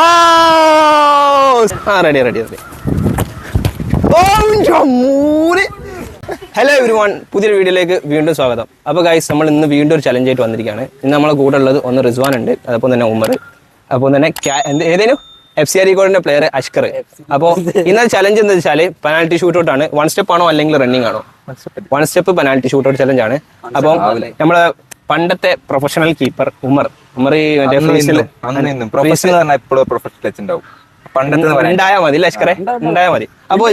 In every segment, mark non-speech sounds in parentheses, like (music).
ആ ready ready ready hello everyone പുതിയൊരു വീഡിയോയിലേക്ക് വീണ്ടും സ്വാഗതം. അപ്പോൾ ഗൈസ് നമ്മൾ ഇന്ന് വീണ്ടും ഒരു ചലഞ്ച് ആയിട്ട് വന്നിരിക്കുകയാണ്. ഇന്ന് നമ്മളെ കൂടെ ഉള്ളത് ഒന്ന് റിസ്വാൻ ഉണ്ട് അതപ്പോൾ തന്നെ ഉമർ അപ്പോൾ തന്നെ ഏതേനും? എഫ് സി ആർ കോഡിന്റെ പ്ലെയർ അഷ്കർ. അപ്പോൾ ഇന്നത്തെ ചലഞ്ച് എന്താ വെച്ചാൽ പെനാൽറ്റി ഷൂട്ട് ഔട്ട് ആണ്. വൺ സ്റ്റെപ്പ് ആണോ അല്ലെങ്കിൽ റണ്ണിങ് ആണോ? One step penalty shootout challenge ആണ്. അപ്പോൾ നമ്മളെ പണ്ടത്തെ പ്രൊഫഷണൽ കീപ്പർ ഉമർ. ഉമർ ഈ മറ്റേ ഫ്രീസിൽ പ്രൊഫഷണൽ പറഞ്ഞാൽ എപ്പോഴും പ്രൊഫഷണൽ ടച്ച് ഉണ്ടാവും. പണ്ടത്തെ മതി ലഷ്കറെ മതി. അപ്പൊ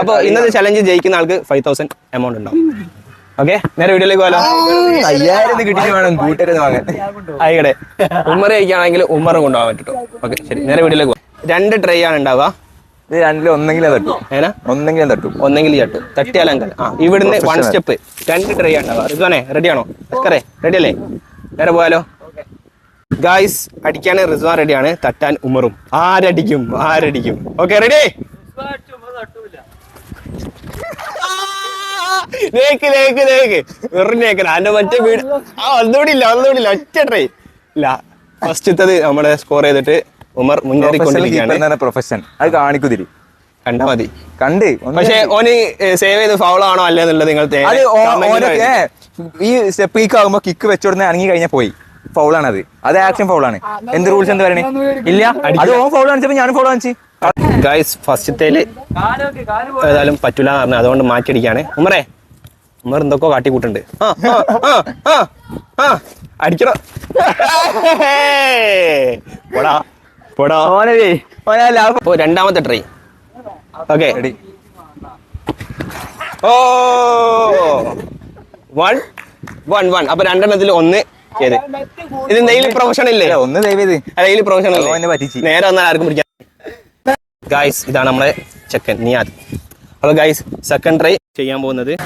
അപ്പൊ ഇന്നത്തെ ചലഞ്ച് ജയിക്കുന്ന ആൾക്ക് ഫൈവ് തൗസൻഡ് എമൗണ്ട് ഉണ്ടാവും. ഓക്കെ നേരെ വീഡിയോയിലേക്ക് പോകാലോ? അയ്യായിരം ഇത് കിട്ടിയിട്ട് വേണം കൂട്ടരുത് വാങ്ങാൻ. ആയിക്കടെ ഉമ്മർ കഴിക്കുകയാണെങ്കിൽ ഉമ്മർ കൊണ്ടുപോകാൻ പറ്റും ഓക്കെ ശരി. നേരെ വീഡിയോയിലേക്ക് പോകാം. രണ്ട് ട്രൈ ആണ് ഉണ്ടാവുക. ഇത് രണ്ടിൽ ഒന്നെങ്കിലും തട്ടും. ഏനാ ഒന്നെങ്കിലും തട്ടും. തട്ടിയാലും ആ ഇവിടുന്ന് വൺ സ്റ്റെപ്പ് രണ്ട് ട്രൈ ആണ് ഉണ്ടാവുക. റിസ്വാനെ റെഡിയാണോ അസ്കറെ റെഡി അല്ലേ? നേരെ പോയാലോ? ഗായ്സ് അടിക്കാൻ റിസ്വാൻ റെഡിയാണ്. തട്ടാൻ ഉമറും. ആരടിക്കും? ആരടിക്കും? ഓക്കെ റെഡി നേക്ക് നേക്ക് നേക്ക് വെറുന്നേക്കന അന്റെ മറ്റേ വീട്. ആ ഒന്നുകൂടി ഇല്ല ഒന്നുകൂടി ഇല്ല. ഒറ്റ ട്രൈ ഇല്ല. ഫസ്റ്റത്തത് നമ്മുടെ സ്കോർ ചെയ്തിട്ട് ഉമർ മുന്നേറിക്കൊണ്ടിരിക്കുകയാണ്. പ്രൊഫഷൻ അത് കാണിക്കുതിരി. കണ്ടാ മതി. കണ്ട് പക്ഷെ ഓന് സേവ് ചെയ്ത് ഫൗൾ ആണോ അല്ലേ എന്നുള്ളത് നിങ്ങൾ ഓ- ഈ സ്റ്റെപ്പ് കിക്ക് ആകുമ്പോ കിക്ക് വെച്ചോടുന്ന ഇറങ്ങി കഴിഞ്ഞാൽ പോയി. ഫൗളാണ് അത് അത് ആക്ഷൻ ഫൗളാണ് എന്ത് റൂൾസ് എന്ത് പറയണേ? ഇല്ല. അത് ഓൻ ഫൗൾ കാണിച്ചപ്പോ ഞാനും ഫൗൾ കാണിച്ചു. ഗായ്സ് ഫസ്റ്റത്തേൽ ഏതായാലും പറ്റൂല എന്ന് പറഞ്ഞു അതുകൊണ്ട് മാറ്റിയടിക്കാണ്. ഉമ്മറേ ഉമ്മർ എന്തൊക്കെ കാട്ടിക്കൂട്ടുണ്ട്. ആ, ആ, ആ, ആ, ആ, അടിക്കണം. പോടാ പോടാ. ഓനേ ഓനാ ലാഭം അപ്പൊ രണ്ടാമത്തെ ട്രൈ ഓക്കെ റെഡി ഓ. വൺ വൺ വൺ അപ്പൊ രണ്ടെണ്ണത്തിൽ ഒന്ന് ചെയ്ത്. ഇത് നെയിൽ പ്രൊഫഷൻ ഇല്ലേ? ഒന്ന് നെയിൽ പ്രൊഫഷൻ. നേരെ വന്നാൽ ആർക്കും പിടിക്കാൻ ഗായ്സ് ഇതാണ് നമ്മളെ ചെക്കൻ നിയാദ്. അപ്പൊ ഗായ്സ് സെക്കൻഡ് ട്രൈ ചെയ്യാൻ പോകുന്നത്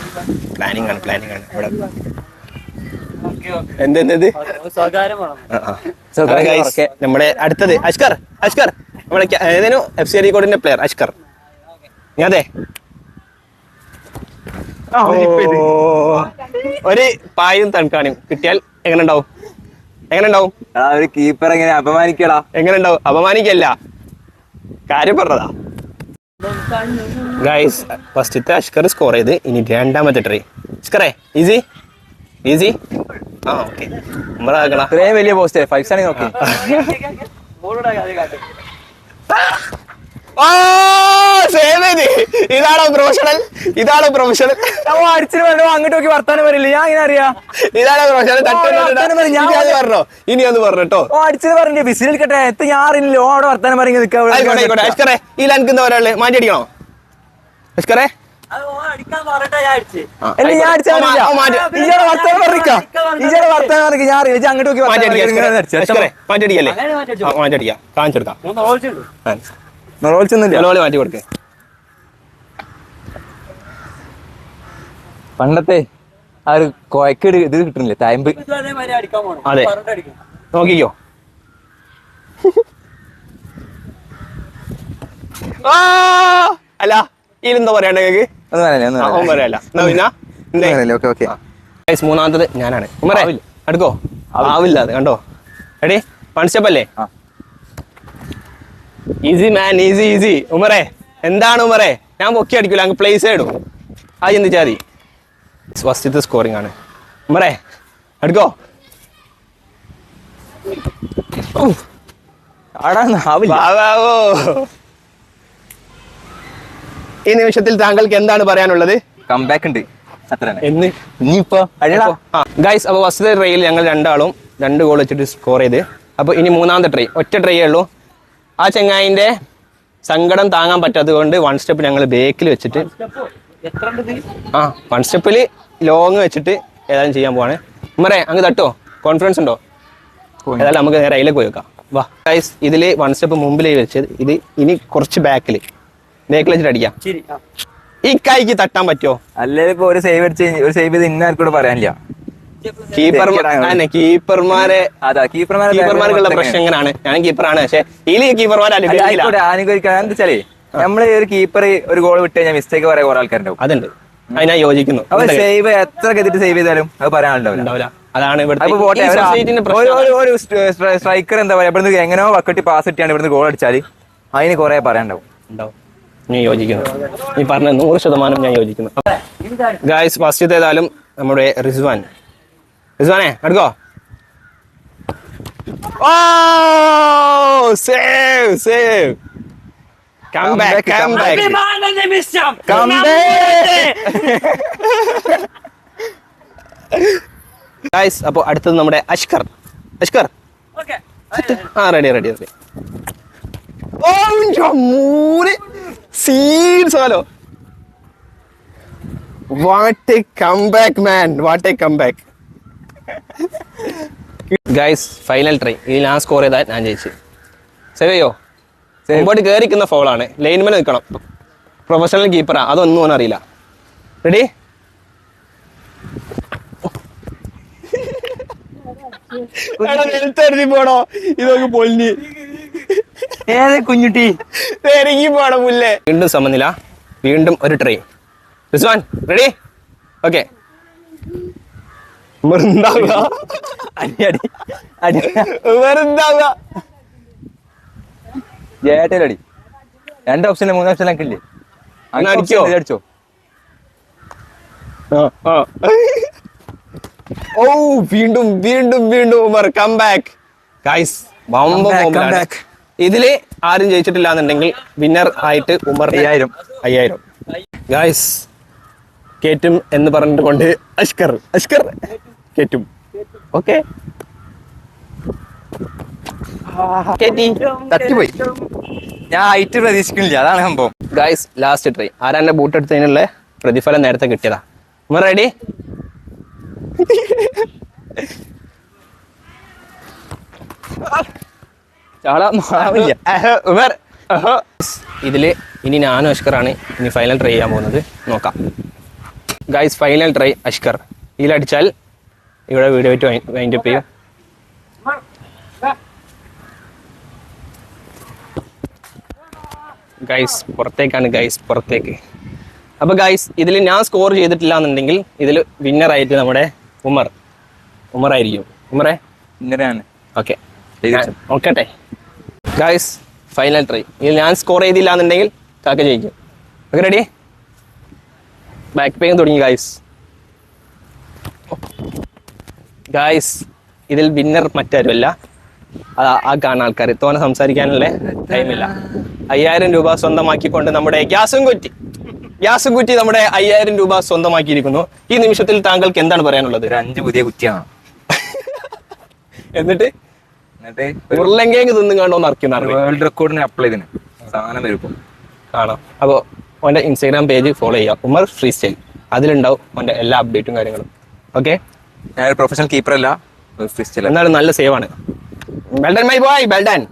പ്ലാനിങ് ആണ് പ്ലാനിങ് ആണ്. ഇവിടെ. എന്ത് എന്ത് എന്ത്? ആ, ആ. അപ്പൊ guys, നമ്മുടെ അടുത്തത് അഷ്കർ അഷ്കർ. നമ്മുടെ ക്യാ- ഏതേനും എഫ് സി കോഡിന്റെ പ്ലെയർ അഷ്കർ. ഞാതെ ഒരു പായും തണുക്കാനും കിട്ടിയാൽ എങ്ങനെ ഉണ്ടാവും എങ്ങനെ ഉണ്ടാവും ഒരു കീപ്പർ എങ്ങനെ അപമാനിക്കടാ. എങ്ങനെ ഉണ്ടാവും അപമാനിക്കല്ല. കാര്യം പറഞ്ഞതാ. ഗൈസ് ഫസ്റ്റത്തെ അഷ്കർ സ്കോർ ചെയ്ത് ഇനി രണ്ടാമത്തെ ട്രൈ അഷ്കറേ ഈസി ഈസി ആ ഓക്കെ നമ്മളാക്കണ ഇത്രയും വലിയ പോസ്റ്റ് ഫൈവ് സ്റ്റാർ ഓക്കെ ഓ ഇതാണോ പ്രൊഫഷണൽ ഇതാണോ പ്രൊഫഷണൽ അടിച്ചിട്ട് വേണോ അങ്ങോട്ട് നോക്കി വർത്താനം പറയില്ല? ഞാൻ ഇങ്ങനെ അറിയാ. ഇതാണോ പ്രൊഫഷണൽ പറഞ്ഞോ. ഇനി ഒന്ന് പറഞ്ഞോ ഓ അടിച്ചത് പറഞ്ഞില്ലേ? ബിസിൽ നിൽക്കട്ടെ. എത്ത ഞാൻ അറിയില്ലോ ഓ അവിടെ വർത്താനം പറഞ്ഞ് ആയിക്കോട്ടെ ആയിക്കോട്ടെ. നിൽക്കാം അഷ്കറെ ഈ ലൻക്ക് എന്താ ഒരാൾ മാറ്റി അടിക്കണോ? അഷ്കറെ? മാറ്റി. ഇയാളെ വർത്താനം പറഞ്ഞിക്ക ഇയാളെ വർത്താനം പറഞ്ഞിക്ക ഞാൻ അറിയില്ല ഇജ്ജ് അങ്ങോട്ട് നോക്കി മാറ്റി വർത്താനം അടിക്കാം പറഞ്ഞ് ഇങ്ങനെ അഷ്കറെ അടിച്ചു. മാറ്റി അടിക്കല്ലേ ആ, മാറ്റി അടിക്കാം കാണിച്ചെടുക്കാം ആ. നൊളോളിച്ചൊന്നുമില്ല ജലോളി മാറ്റി കൊടുക്ക് പണ്ടത്തെ ആ ഒരു കൊയക്കേട് ഇത് കിട്ടുന്നില്ലേ തായമ്പ്? അതെ. നോക്കിക്കോ. അല്ല ഇതിലെന്താ പറയണ്ട കേക്ക്. ഒന്നും പറയല്ലേ എന്നാ പിന്നെ? Okay okay. മൂന്നാമത്തത് ഞാനാണ്. ഉമറേ അടുക്കോ? ആവില്ല. അത് കണ്ടോ? എടി വൺ സ്റ്റെപ്പ് അല്ലേ? ഈസി മാൻ ഈസി ഈസി ഉമറേ എന്താണ് ഉമറേ ഞാൻ പൊക്കി അടിക്കൂല അങ്ങ് പ്ലേസ് ഇടും. ആ ചിന്തിച്ചാൽ മതി? ഫസ്റ്റത്തെ സ്കോറിംഗ് ആണ്. മറേ എടുക്കോ. ഈ നിമിഷത്തിൽ താങ്കൾക്ക് എന്താണ് പറയാനുള്ളത്? കംബാക്ക് ഉണ്ട്. എന്ന്. ഇനിയിപ്പോ ഗൈസ് അപ്പൊ ഫസ്റ്റ് ട്രൈയിൽ ഞങ്ങൾ രണ്ടാളും രണ്ട് ഗോൾ വെച്ചിട്ട് സ്കോർ ചെയ്ത്. അപ്പൊ ഇനി മൂന്നാമത്തെ ട്രൈ ഒറ്റ ട്രൈയേ ഉള്ളൂ. ആ ചെങ്ങായിന്റെ സങ്കടം താങ്ങാൻ പറ്റാത്തത് കൊണ്ട് വൺ സ്റ്റെപ്പ് ഞങ്ങൾ ബേക്കിൽ വെച്ചിട്ട് ആ വൺ സ്റ്റെപ്പിൽ ലോങ് വെച്ചിട്ട് ഏതായാലും ചെയ്യാൻ പോവാണ്. ഉമ്മറേ അങ്ങ് തട്ടോ. കോൺഫിഡൻസ് ഉണ്ടോ? ഏതായാലും നമുക്ക് നേരെ അതിലേക്ക് പോയി വെക്കാം. വാ. ഗൈസ് ഇതിൽ വൺ സ്റ്റെപ്പ് മുമ്പിലേക്ക് വെച്ചത് ഇത് ഇനി കുറച്ച് ബാക്കിൽ ബാക്കിൽ വെച്ചിട്ട് അടിക്കാം. ഈ കൈക്ക് തട്ടാൻ പറ്റുമോ അല്ലെങ്കിൽ ഇപ്പൊ ഒരു സേവ് അടിച്ച് ഒരു സേവ് ചെയ്ത് ഇന്ന ആർക്കൂടെ പറയാനില്ല. കീപ്പർമാരെ അതാ കീപ്പർമാരെ പ്രശ്നം എങ്ങനെയാണ് ഞാൻ കീപ്പറാണ് പക്ഷെ ഈ കീപ്പർമാരെ അനുഭവിക്കില്ല അനുകരിക്കാൻ എന്താ വെച്ചാലേ നമ്മൾ ഒരു കീപ്പർ ഒരു ഗോൾ വിട്ട് കഴിഞ്ഞാൽ മിസ്റ്റേക്ക് പറയാൻ കുറെ ആൾക്കാരുണ്ടാവും. അതുണ്ട്. അതിനാ യോജിക്കുന്നു. സേവ് എത്ര ഗതിട്ട് സേവ് ചെയ്താലും അത് പറയാനുണ്ടാവില്ല അതാണ് ഇവിടുത്തെ ഈ സ്ട്രൈക്കർ എന്താ പറയാ ഇവിടുന്ന് എങ്ങനെയോ വക്കട്ടി പാസ് ഇട്ടാണ് ഇവിടുന്ന് ഗോൾ അടിച്ചാൽ അതിന് കുറെ പറയാനുണ്ടാവും. ഞാൻ യോജിക്കുന്നു. നീ പറഞ്ഞ നൂറ് ശതമാനം ഞാൻ യോജിക്കുന്നു. ഗായ്സ് ഫസ്റ്റ് ഏതായാലും നമ്മുടെ റിസ്വാൻ. റിസ്വാനെ എടുക്കോ? ഓ save save come Come back back, come come back Abbiamo dimissiamo! Come guys അപ്പോൾ അടുത്തത് നമ്മുടെ അഷ്കർ. അഷ്കർ. ഓക്കേ. ആ റെഡി റെഡി റെഡി ഓ മൂന്ന് scenes hello what a comeback man what a comeback guys final try ഇതിൽ ഞാൻ സ്കോർ ചെയ്താൽ ഞാൻ ജയിച്ചു. ചെയ്യോ? മുമ്പോട്ട് കയറിക്കുന്ന ഫോളാണ് ലൈൻമേൽ നിൽക്കണം പ്രൊഫഷണൽ കീപ്പറാ അതൊന്നും ഓൻ അറിയില്ല. റെഡി പോണോ? ഇതൊക്കെ പൊളിഞ്ഞ്. ഏത് കുഞ്ഞുട്ടി? തെരങ്ങി പോണോ പുല്ലേ. വീണ്ടും സമനില. വീണ്ടും ഒരു ട്രെയിൻ റിസ്വാൻ റെഡി ഓക്കെ വെറുണ്ടാവുക. അടി അടി അടി. ജേട്ടലടി രണ്ട് ഓപ്ഷൻ മൂന്ന് ഓപ്ഷൻ ഒക്കെ ഇല്ലേ? അടിച്ചോ. ഓ (laughs) വീണ്ടും വീണ്ടും വീണ്ടും ഉമർ കം ബാക്ക് ഗൈസ്. ഇതിൽ ആരും ജയിച്ചിട്ടില്ല എന്നുണ്ടെങ്കിൽ വിന്നർ ആയിട്ട് ഉമർ അയ്യായിരം. അയ്യായിരം. ഗൈസ് കേറ്റും എന്ന് പറഞ്ഞിട്ട് കൊണ്ട് അഷ്കർ അഷ്കർ കേറ്റും. ഓക്കെ തട്ടിപ്പോയി. ഞാൻ ഹൈറ്റ് പ്രതീക്ഷിക്കുന്നില്ല. അതാണ് സംഭവം. ഗൈസ് ലാസ്റ്റ് ട്രൈ ആരാന്റെ ബൂട്ട് എടുത്തതിനുള്ള പ്രതിഫലം നേരത്തെ കിട്ടിയതാ? റെഡി ഇതിൽ ഇനി ഞാനും അഷ്കറാണ് ഇനി ഫൈനൽ ട്രൈ ചെയ്യാൻ പോകുന്നത്. നോക്കാം. Guys final try Ashkar. ഇതിലടിച്ചാൽ ഇവിടെ വീഡിയോ ആയിട്ട് വൈൻഡപ്പ് ചെയ്യും. ഗൈസ് പുറത്തേക്കാണ് ഗൈസ് പുറത്തേക്ക്. അപ്പൊ ഗൈസ് ഇതിൽ ഞാൻ സ്കോർ ചെയ്തിട്ടില്ല എന്നുണ്ടെങ്കിൽ ഇതിൽ വിന്നർ ആയിട്ട് നമ്മുടെ ഉമർ. ഉമർ ആയിരിക്കും. ഉമറെ? ഇങ്ങനെയാണ്. ഓക്കെ. നോക്കട്ടെ. ഗൈസ് ഫൈനൽ ട്രൈ ഇതിൽ ഞാൻ സ്കോർ ചെയ്തില്ല എന്നുണ്ടെങ്കിൽ കാക്ക ജയിക്കും. ഓക്കെ റെഡി ബാക്ക് പെയിൻ തുടങ്ങി ഗൈസ് ഗായ്സ് ഇതിൽ വിന്നർ മറ്റാരുമല്ല. ആ ആ കാണുന്ന ആൾക്കാർ തോനെ സംസാരിക്കാനുള്ള ടൈമില്ല അയ്യായിരം രൂപ സ്വന്തമാക്കിക്കൊണ്ട് നമ്മുടെ ഗ്യാസും കുറ്റി. ഗ്യാസും കുറ്റി നമ്മുടെ അയ്യായിരം രൂപ സ്വന്തമാക്കിയിരിക്കുന്നു. ഈ നിമിഷത്തിൽ താങ്കൾക്ക് എന്താണ് പറയാനുള്ളത്? അഞ്ച് പുതിയ കുറ്റിയാണ്. എന്നിട്ട്? ഉരുളങ്കേങ്ങ് തിന്നും കണ്ടോ വേൾഡ് റെക്കോർഡിന് അപ്ലൈ ചെയ്തിന്. സാധനം വരും കാണാം. അപ്പോൾ ഓന്റെ ഇൻസ്റ്റാഗ്രാം പേജ് ഫോളോ ചെയ്യുക. Umar free style. അതിലുണ്ടാവും ഓന്റെ എല്ലാ അപ്ഡേറ്റും കാര്യങ്ങളും. ഓക്കെ ഞാൻ പ്രൊഫഷണൽ കീപ്പർ അല്ല. ഫ്രീ സ്റ്റൈൽ എന്നാലും നല്ല സേവ് ആണ്. Well done my boy well done.